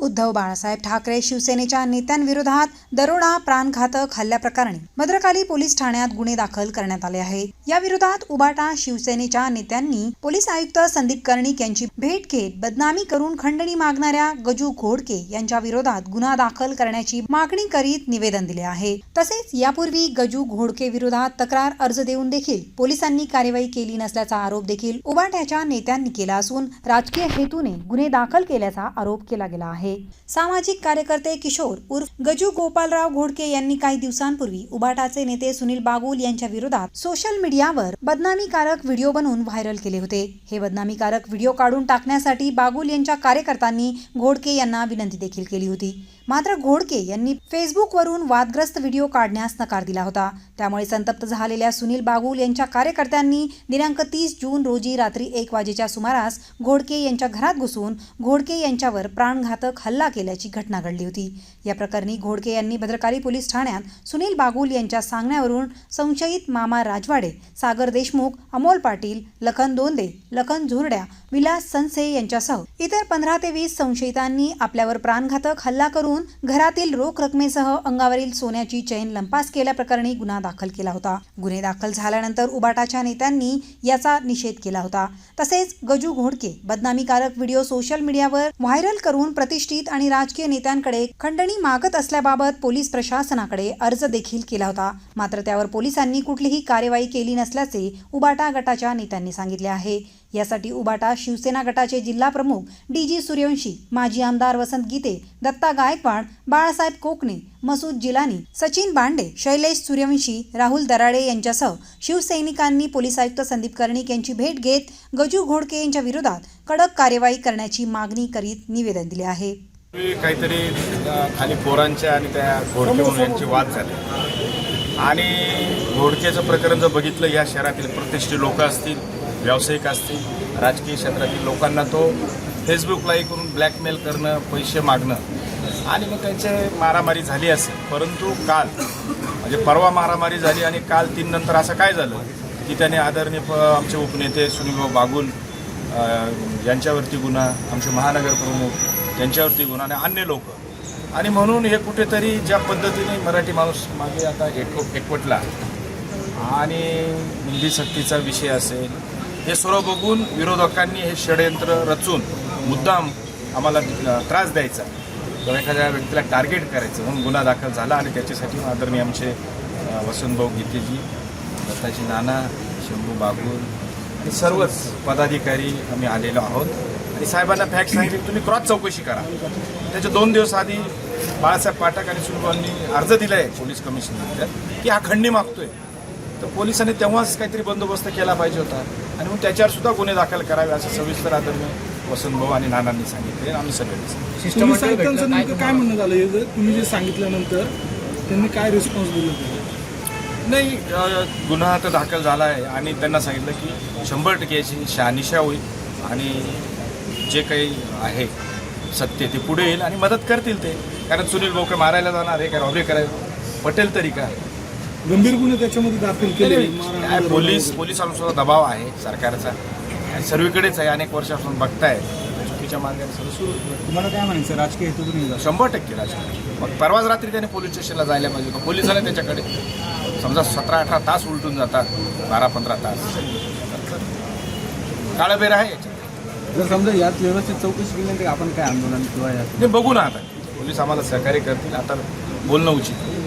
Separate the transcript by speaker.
Speaker 1: उद्धव बाळासाहेब ठाकरे शिवसेनेच्या नेत्यांविरोधात दरोडा प्राणघातक हल्ल्याप्रकरणी भद्रकाली पोलीस ठाण्यात गुन्हे दाखल करण्यात आले आहेत या विरोधात उबाटा शिवसेनेच्या नेत्यांनी पोलीस आयुक्त संदीप कर्णिक यांची भेट घेत बदनामी करून खंडणी मागणाऱ्या गजू घोडके यांच्या विरोधात गुन्हा दाखल करण्याची मागणी करीत निवेदन दिले आहे. तसेच यापूर्वी गजू घोडके विरोधात तक्रार अर्ज देऊन देखील पोलिसांनी कार्यवाही केली नसल्याचा आरोप देखील उबाट्याच्या नेत्यांनी केला असून राजकीय हेतूने गुन्हे दाखल केल्याचा आरोप केला गेला आहे. सामाजिक कार्यकर्ते किशोर उर्फ गजू गोपालराव घोडके यांनी काही दिवसांपूर्वी उबाटाचे नेते सुनील बागुल यांच्या विरोधात सोशल मीडियावर बदनामीकारक व्हिडिओ बनवून व्हायरल केले होते. हे बदनामीकारक व्हिडिओ काढून टाकण्यासाठी बागुल यांच्या कार्यकर्त्यांनी घोडके यांना विनंती देखील केली होती. मात्र घोडके यांनी फेसबुकवरून वादग्रस्त व्हिडिओ काढण्यास नकार दिला होता. त्यामुळे संतप्त झालेल्या सुनील बागुल यांच्या कार्यकर्त्यांनी दिनांक तीस जून रोजी रात्री एक वाजेच्या सुमारास घोडके यांच्या घरात घुसून घोडके यांच्यावर प्राणघातक हल्ला केल्याची घटना घडली होती. या प्रकरणी घोडके यांनी भद्रकाली पोलीस ठाण्यात सुनील बागुल यांच्या सांगण्यावरून संशयित मामा राजवाडे सागर देशमुख अमोल पाटील लखन दोंदे लखन झुरड्या विलास संसे यांच्यासह इतर पंधरा ते वीस संशयितांनी आपल्यावर प्राणघातक हल्ला करून घरातील रोख रकमेसह अंगावरील सोन्याची चैन लंपास केल्याप्रकरणी गुन्हा दाखल केला होता. गुन्हे दाखल झाल्यानंतर उबाटाच्या नेत्यांनी याचा निषेध केला होता. तसेच गजू घोडके बदनामीकारक व्हिडिओ सोशल मीडियावर व्हायरल करून प्रतिष्ठित आणि राजकीय नेत्यांकडे खंडणी मागत असल्याबाबत पोलीस प्रशासनाकडे अर्ज देखील केला होता. मात्र त्यावर पोलिसांनी कुठलीही कार्यवाही केली नसल्याचे उबाटा गटाच्या नेत्यांनी सांगितले आहे. यासाठी उबाटा शिवसेना गटाचे जिल्हा प्रमुख डी जी सूर्यवंशी माजी आमदार वसंत गीते दत्ता गायकवाड बाळासाहेब कोकणे मसूद जिलानी सचिन बांडे शैलेश सूर्यवंशी राहुल दराडे यांच्यासह शिवसैनिकांनी पोलीस आयुक्त संदीप कर्णिक यांची भेट घेत गजू घोडके यांच्या विरोधात कडक कार्यवाही करण्याची मागणी करीत निवेदन दिले आहे.
Speaker 2: काहीतरी खाली पोरांच्या आणि त्या घोडके म्हणून यांची वाद झाली. आणि घोडकेचं प्रकरण जर बघितलं या शहरातील प्रतिष्ठित लोक असतील व्यावसायिक असतील राजकीय क्षेत्रातील लोकांना तो फेसबुकलाही करून ब्लॅकमेल करणं पैसे मागणं आणि मग त्यांचे मारामारी झाली असेल. परंतु काल म्हणजे परवा मारामारी झाली आणि काल तीन नंतर असं काय झालं की त्याने आदरणीय प आमचे उपनेते सुनीलभाऊ बागुल यांच्यावरती गुन्हा आमचे महानगर प्रमुख त्यांच्यावरती गुन्हा आणि अन्य लोक. आणि म्हणून हे कुठेतरी ज्या पद्धतीने मराठी माणूस मागे आता एक एकवटला आणि हिंदी सक्तीचा विषय असेल हे सर्व बघून विरोधकांनी हे षडयंत्र रचून मुद्दाम आम्हाला त्रास द्यायचा. किंवा एखाद्या व्यक्तीला टार्गेट करायचं म्हणून गुन्हा दाखल झाला आणि त्याच्यासाठी आदरणीय आमचे वसंतभाऊ गीतेजी दत्ताजी नाना शंभू बागुल आणि सर्वच पदाधिकारी आम्ही आलेलो आहोत. आणि साहेबांना फॅक्ट सांगितली तुम्ही क्रॉस चौकशी करा. त्याच्या दोन दिवस आधी बाळासाहेब पाठक आणि सुनीलभाऊंनी अर्ज दिला आहे पोलीस कमिशनर की हा खंडणी मागतोय. तर पोलिसांनी तेव्हाच काहीतरी बंदोबस्त केला पाहिजे होता आणि मग त्याच्यावर सुद्धा गुन्हे दाखल करावे असं सविस्तर आदरणीय वसंतभाऊ आणि नानांनी सांगितले आणि आम्ही सगळ्यांनी सांगितलं.
Speaker 3: नेमकं काय म्हणणं झालं? हे जर तुम्ही जे सांगितल्यानंतर त्यांनी काय रिस्पॉन्स दिला?
Speaker 2: नाही गुन्हा तर दाखल झाला आहे आणि त्यांना सांगितलं की शंभर टक्के याची शहानिशा होईल आणि जे काही आहे सत्य ते पुढे येईल आणि मदत करतील ते. कारण सुनील काय मारायला जाणार आहे काय रॉबरी करायला पटेल तरी का
Speaker 3: गंभीर गुन्हे त्याच्यामध्ये दाखल केले
Speaker 2: काय पोलीस पोलिसांचा दबाव आहे सरकारचा. सर्वीकडेच आहे अनेक वर्षापासून बघताय. चुकीच्या मार्गाने सगळं सुरू.
Speaker 3: तुम्हाला काय म्हणायचं? राजकीय हेतू नाही
Speaker 2: शंभर टक्के राजकीय. मग परवाच रात्री त्याने पोलीस स्टेशनला जायला पाहिजे होतं. पोलिसांनी त्याच्याकडे समजा सतरा अठरा तास उलटून जातात. बारा पंधरा तास. काळबेर आहे
Speaker 3: जर समजा यात व्यवस्थित चौकशी केली तर आपण काय आंदोलन किंवा यात
Speaker 2: नाही बघू ना आता पोलीस आम्हाला सहकार्य करतील आता बोलणं उचित आहे.